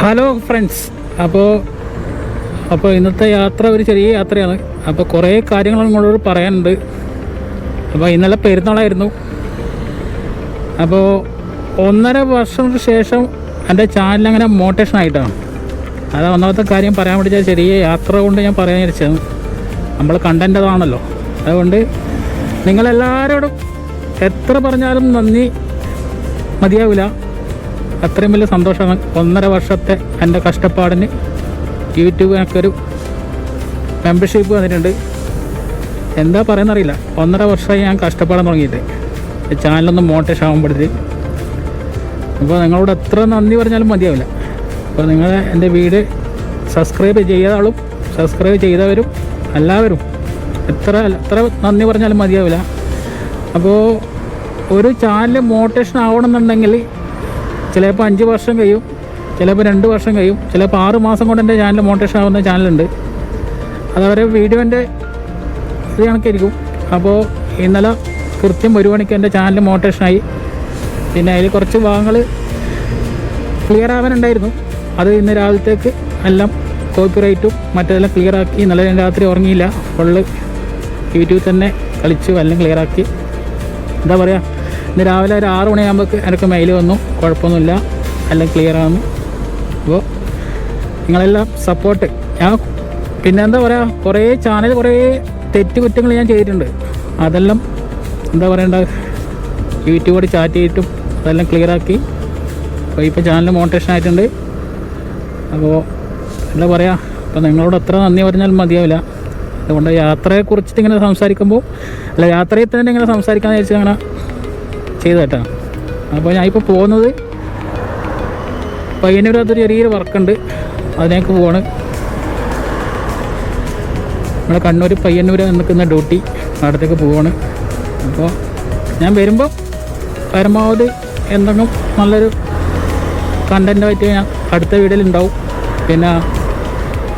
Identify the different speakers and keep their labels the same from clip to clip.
Speaker 1: Hello friends അപ്പോൾ അപ്പോൾ ഇന്നത്തെ യാത്ര ഒരു ചെറിയ യാത്രയാണ്. അപ്പോൾ കുറേ കാര്യങ്ങൾ നിങ്ങളോട് പറയാനുണ്ട്. അപ്പോൾ ഇന്നലെ പെരുന്നാളായിരുന്നു. അപ്പോൾ ഒന്നര വർഷത്തിന് ശേഷം എന്റെ ചാനൽ അങ്ങനെ മോട്ടേഷൻ ആയിട്ടാണ്. അത് ഒന്നാമത്തെ കാര്യം പറയാൻ വേണ്ടി ചെറിയ യാത്ര കൊണ്ട് ഞാൻ പറയാൻ വിചാരിച്ചത്. നമ്മൾ കണ്ടന്റ് അതാണല്ലോ. അതുകൊണ്ട് നിങ്ങളെല്ലാവരോടും എത്ര പറഞ്ഞാലും നന്ദി. മതിയാവില്ല. അത്രയും വലിയ സന്തോഷമാണ് ഒന്നര വർഷത്തെ എന്റെ കഷ്ടപ്പാടിന് യൂട്യൂബ് എനിക്കൊരു മെമ്പർഷിപ്പ് വന്നിട്ടുണ്ട്. എന്താ പറയുന്നറിയില്ല. ഒന്നര വർഷമായി ഞാൻ കഷ്ടപ്പാടാൻ തുടങ്ങിയിട്ട്. ചാനലൊന്നും മോട്ടേഷൻ ആകുമ്പോഴത്തേക്ക് അപ്പോൾ നിങ്ങളോട് എത്ര നന്ദി പറഞ്ഞാലും മതിയാവില്ല. അപ്പോൾ നിങ്ങൾ എന്റെ വീട് സബ്സ്ക്രൈബ് ചെയ്ത സബ്സ്ക്രൈബ് ചെയ്തവരും എല്ലാവരും എത്ര എത്ര നന്ദി പറഞ്ഞാലും മതിയാവില്ല. അപ്പോൾ ഒരു ചാനൽ മോട്ടേഷൻ ആവണമെന്നുണ്ടെങ്കിൽ ചിലപ്പോൾ അഞ്ച് വർഷം കഴിയും ചിലപ്പോൾ രണ്ട് വർഷം കഴിയും ചിലപ്പോൾ ആറ് മാസം കൊണ്ട് എന്റെ ചാനൽ മോട്ടേഷൻ ആവുന്ന ചാനലുണ്ട് അതവരെ വീഡിയോന്റെ ഇത് കണക്കായിരിക്കും. അപ്പോൾ ഇന്നലെ കൃത്യം ഒരു മണിക്ക് എന്റെ ചാനൽ മോട്ടേഷനായി പിന്നെ അതിൽ കുറച്ച് ഭാഗങ്ങൾ ക്ലിയർ ആവാനുണ്ടായിരുന്നു. അത് ഇന്ന് രാവിലത്തേക്ക് എല്ലാം കോപ്പിറൈറ്റും മറ്റേതെല്ലാം ക്ലിയർ ആക്കി. ഇന്നലെ ഞാൻ രാത്രി ഉറങ്ങിയില്ല. ഫുള്ള് യൂട്യൂബിൽ തന്നെ കളിച്ചു എല്ലാം ക്ലിയർ ആക്കി. എന്താ പറയുക ഇന്ന് രാവിലെ ഒരു ആറ് മണിയാകുമ്പോൾ എനിക്ക് മെയിൽ വന്നു. കുഴപ്പമൊന്നുമില്ല. എല്ലാം ക്ലിയർ ആകുന്നു അപ്പോൾ നിങ്ങളെല്ലാം സപ്പോർട്ട് ഞാൻ പിന്നെ എന്താ പറയുക കുറേ ചാനൽ കുറേ തെറ്റ് കുറ്റങ്ങൾ ഞാൻ ചെയ്തിട്ടുണ്ട്. അതെല്ലാം എന്താ പറയേണ്ട യൂട്യൂബോട് ചാറ്റ് ചെയ്തിട്ടും അതെല്ലാം ക്ലിയർ ആക്കി. അപ്പോൾ ഇപ്പോൾ ചാനൽ മോണിറ്റേഷൻ ആയിട്ടുണ്ട്. അപ്പോൾ എന്താ പറയുക അപ്പോൾ നിങ്ങളോട് എത്ര നന്ദി പറഞ്ഞാൽ മതിയാവില്ല. അതുകൊണ്ട് യാത്രയെക്കുറിച്ചിട്ട് ഇങ്ങനെ സംസാരിക്കുമ്പോൾ അല്ല യാത്രയിൽ തന്നെ ഇങ്ങനെ സംസാരിക്കാമെന്ന് വിചാരിച്ചാൽ അങ്ങനെ ചെയ്തു കേട്ടോ അപ്പോൾ ഇപ്പോൾ പോകുന്നത് പയ്യന്നൂരത്തൊരു ചെറിയൊരു വർക്കുണ്ട്. അതിനേക്ക് പോവാണ്. നമ്മുടെ കണ്ണൂർ പയ്യന്നൂർ നിൽക്കുന്ന ഡ്യൂട്ടി അവിടത്തേക്ക് പോവാണ്. അപ്പോൾ ഞാൻ വരുമ്പോൾ പരമാവധി എന്തെങ്കിലും നല്ലൊരു കണ്ടന്റായിട്ട് ഞാൻ അടുത്ത വീഡിയോയിൽ ഉണ്ടാവും. പിന്നെ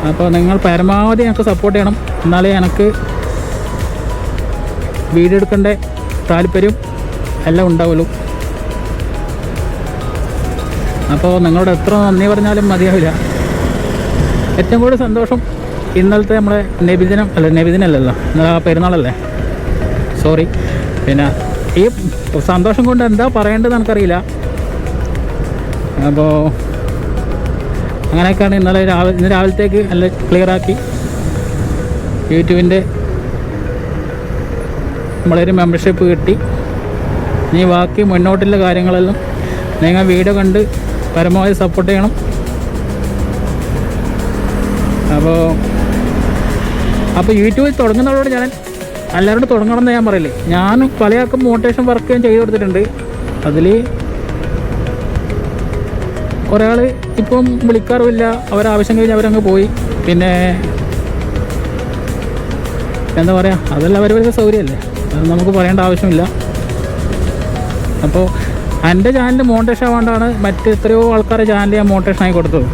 Speaker 1: അപ്പോൾ നിങ്ങൾ പരമാവധി ഞങ്ങൾക്ക് സപ്പോർട്ട് ചെയ്യണം. എന്നാലേ എനിക്ക് വീഡിയോ എടുക്കേണ്ട താല്പര്യം എല്ലാം ഉണ്ടാവുള്ളൂ അപ്പോൾ നിങ്ങളോട് എത്ര നന്ദി പറഞ്ഞാലും മതിയാവില്ല. ഏറ്റവും കൂടുതൽ സന്തോഷം ഇന്നലത്തെ നമ്മുടെ നബിദിനം അല്ല നബിദിനല്ലല്ലോ ഇന്നലെ പെരുന്നാളല്ലേ? സോറി പിന്നെ ഈ സന്തോഷം കൊണ്ട് എന്താ പറയേണ്ടത് എനിക്കറിയില്ല. അപ്പോൾ അങ്ങനെയൊക്കെയാണ് ഇന്നലെ രാവിലെ ഇന്ന് രാവിലത്തേക്ക് നല്ല ക്ലിയർ ആക്കി. യൂട്യൂബിന്റെ നമ്മളൊരു മെമ്പർഷിപ്പ് കിട്ടി. ഇനി ബാക്കി മുന്നോട്ടുള്ള കാര്യങ്ങളെല്ലാം നിങ്ങൾ വീഡിയോ കണ്ട് പരമാവധി സപ്പോർട്ട് ചെയ്യണം. അപ്പോൾ അപ്പോൾ യൂട്യൂബിൽ തുടങ്ങുന്നവരോട് ഞാൻ എല്ലാവരോടും തുടങ്ങണം എന്ന് ഞാൻ പറയില്ലേ. ഞാൻ പലയാൾക്കും മോട്ടിവേഷൻ വർക്ക് ചെയ്യാൻ ചെയ്തു കൊടുത്തിട്ടുണ്ട്. അതിൽ ആൾ ഇപ്പം വിളിക്കാറുമില്ല. അവരാവശ്യം കഴിഞ്ഞ് അവരങ്ങ് പോയി. പിന്നെ എന്താ പറയുക അതെല്ലാം അവരവരുടെ സൗകര്യമല്ലേ? അത് നമുക്ക് പറയേണ്ട ആവശ്യമില്ല. അപ്പോൾ എന്റെ ചാനൽ മോണ്ടേഷൻ ആവാണ്ടാണ് മറ്റ് എത്രയോ ആൾക്കാരുടെ ചാനൽ ഞാൻ മോണ്ടേഷൻ ആയി കൊടുത്തത്.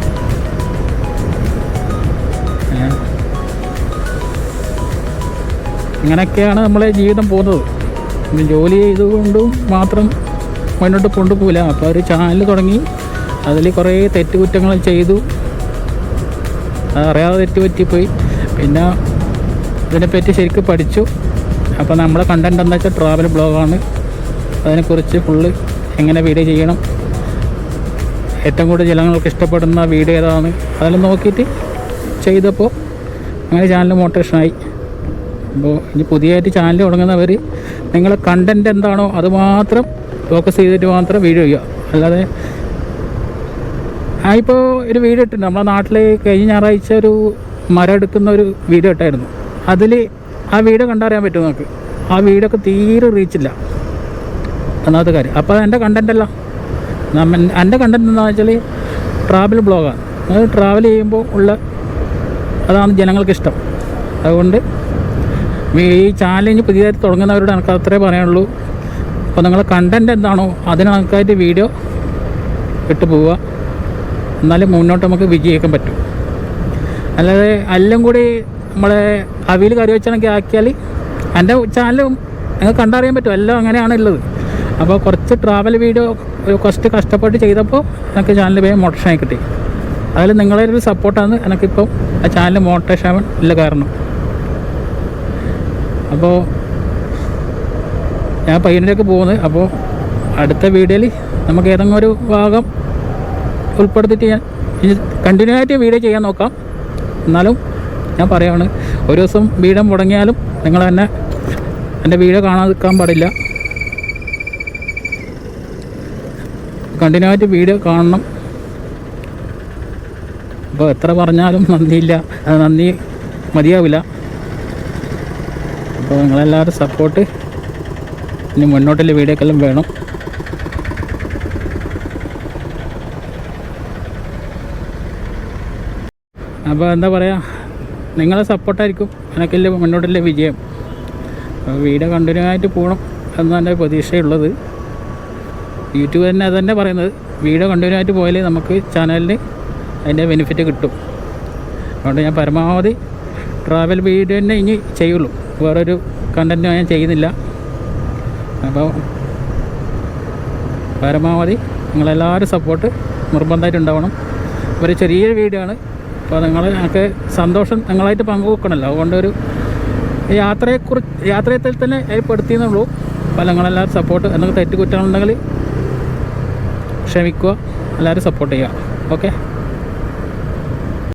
Speaker 1: ഇങ്ങനെയൊക്കെയാണ് നമ്മളെ ജീവിതം പോകുന്നത്. ജോലി ചെയ്തുകൊണ്ടും മാത്രം മുന്നോട്ട് കൊണ്ടുപോകില്ല അപ്പോൾ ഒരു ചാനൽ തുടങ്ങി അതിൽ കുറേ തെറ്റുകുറ്റങ്ങൾ ചെയ്തു. അതറിയാതെ തെറ്റുപറ്റിപ്പോയി. പിന്നെ ഇതിനെപ്പറ്റി ശരിക്കും പഠിച്ചു. അപ്പോൾ നമ്മുടെ കണ്ടന്റ് എന്താ വെച്ചാൽ ട്രാവൽ ബ്ലോഗാണ് അതിനെക്കുറിച്ച് ഫുള്ള് എങ്ങനെ വീഡിയോ ചെയ്യണം ഏറ്റവും കൂടുതൽ ജനങ്ങൾക്ക് ഇഷ്ടപ്പെടുന്ന വീഡിയോ ഏതാണ് അതെല്ലാം നോക്കിയിട്ട് ചെയ്തപ്പോൾ അങ്ങനെ ചാനൽ മോട്ടിവേഷനായി അപ്പോൾ ഇനി പുതിയതായിട്ട് ചാനൽ തുടങ്ങുന്നവർ നിങ്ങളെ കണ്ടന്റ് എന്താണോ അത് മാത്രം ഫോക്കസ് ചെയ്തിട്ട് മാത്രം വീഡിയോ ചെയ്യുക. അല്ലാതെ ആ ഇപ്പോൾ ഒരു വീഡിയോ ഇട്ടിട്ടുണ്ട്. നമ്മുടെ നാട്ടിൽ കഴിഞ്ഞ ഞായറാഴ്ച ഒരു മരം എടുക്കുന്ന ഒരു വീഡിയോ ഇട്ടായിരുന്നു. അതിൽ ആ വീഡിയോ കണ്ടറിയാൻ പറ്റും നമുക്ക് ആ വീഡിയോ ഒക്കെ തീരെ റീച്ചില്ല ഒന്നാമത്തെ കാര്യം. അപ്പോൾ എന്റെ കണ്ടന്റ് അല്ല. എന്റെ കണ്ടന്റ് എന്താണെന്ന് വെച്ചാൽ ട്രാവൽ ബ്ലോഗാണ് അത് ട്രാവൽ ചെയ്യുമ്പോൾ ഉള്ള അതാണ് ജനങ്ങൾക്ക് ഇഷ്ടം. അതുകൊണ്ട് ഈ ചാനൽ പുതിയതായിട്ട് തുടങ്ങുന്നവരോട് എനിക്ക് അത്രേ പറയാനുള്ളൂ. അപ്പോൾ നിങ്ങളെ കണ്ടന്റ് എന്താണോ അതിന് നമുക്കായിട്ട് വീഡിയോ ഇട്ട് പോവുക. എന്നാലും മുന്നോട്ട് നമുക്ക് വിജയിക്കാൻ പറ്റും. അല്ലാതെ എല്ലാം കൂടി നമ്മളെ അവിയിൽ കറി വെച്ചാണെങ്കിൽ ആക്കിയാൽ എന്റെ ചാനലും നിങ്ങൾക്ക് കണ്ടറിയാൻ പറ്റും. എല്ലാം അങ്ങനെയാണ് ഉള്ളത്. അപ്പോൾ കുറച്ച് ട്രാവൽ വീഡിയോ കുറച്ച് കഷ്ടപ്പെട്ട് ചെയ്തപ്പോൾ എനിക്ക് ചാനൽ വേഗം മോട്ടേഷനായി കിട്ടി. അതിൽ നിങ്ങളുടെ ഒരു സപ്പോർട്ടാണ് എനിക്കിപ്പോൾ ആ ചാനൽ മോട്ടേഷൻ ഇല്ല കാരണം. അപ്പോൾ ഞാൻ പയ്യനിലേക്ക് പോകുന്നത്. അപ്പോൾ അടുത്ത വീഡിയോയിൽ നമുക്ക് ഏതെങ്കിലും ഒരു ഭാഗം ഉൾപ്പെടുത്തിയിട്ട് ഞാൻ കണ്ടിന്യൂ ആയിട്ട് വീഡിയോ ചെയ്യാൻ നോക്കാം. എന്നാലും ഞാൻ പറയുകയാണ് ഒരു ദിവസം വീഡിയോ മുടങ്ങിയാലും നിങ്ങൾ തന്നെ എന്റെ വീഡിയോ കാണാതിരിക്കാൻ പാടില്ല. കണ്ടിന്യൂ ആയിട്ട് വീഡിയോ കാണണം. അപ്പോൾ എത്ര പറഞ്ഞാലും നന്ദിയില്ല. നന്ദി മതിയാവില്ല. അപ്പോൾ നിങ്ങളെല്ലാവരും സപ്പോർട്ട് ഇനി മുന്നോട്ടുള്ള വീഡിയോക്കെല്ലാം വേണം. അപ്പോൾ എന്താ പറയുക നിങ്ങളെ സപ്പോർട്ടായിരിക്കും എനിക്കല്ലേ മുന്നോട്ടുള്ള വിജയം. വീഡിയോ കണ്ടിന്യൂ ആയിട്ട് പോകണം എന്നാണ് എന്റെ പ്രതീക്ഷയുള്ളത്. യൂട്യൂബ് തന്നെ അത് തന്നെ പറയുന്നത് വീഡിയോ കണ്ടിന്യൂ പോയാലേ നമുക്ക് ചാനലിന് അതിന്റെ ബെനിഫിറ്റ് കിട്ടും. അതുകൊണ്ട് ഞാൻ പരമാവധി ട്രാവൽ വീഡിയോ തന്നെ ഇനി ചെയ്യുള്ളൂ. വേറൊരു കണ്ടന്റോ ഞാൻ ചെയ്യുന്നില്ല. അപ്പോൾ പരമാവധി നിങ്ങളെല്ലാവരും സപ്പോർട്ട് നിർബന്ധമായിട്ട് ഉണ്ടാവണം. ഒരു ചെറിയ വീഡിയോ ആണ്. അപ്പോൾ നിങ്ങൾ ഞങ്ങൾക്ക് സന്തോഷം നിങ്ങളായിട്ട് പങ്കുവെക്കണമല്ലോ അതുകൊണ്ടൊരു യാത്രയെക്കുറിച്ച് യാത്രയെ തന്നെ ഏർപ്പെടുത്തിയെന്നുള്ളൂ അപ്പോൾ നിങ്ങളെല്ലാവരും സപ്പോർട്ട് എന്തെങ്കിലും തെറ്റ് കുറ്റങ്ങളുണ്ടെങ്കിൽ ക്ഷമിക്കുക. എല്ലാവരും സപ്പോർട്ട് ചെയ്യുക. ഓക്കെ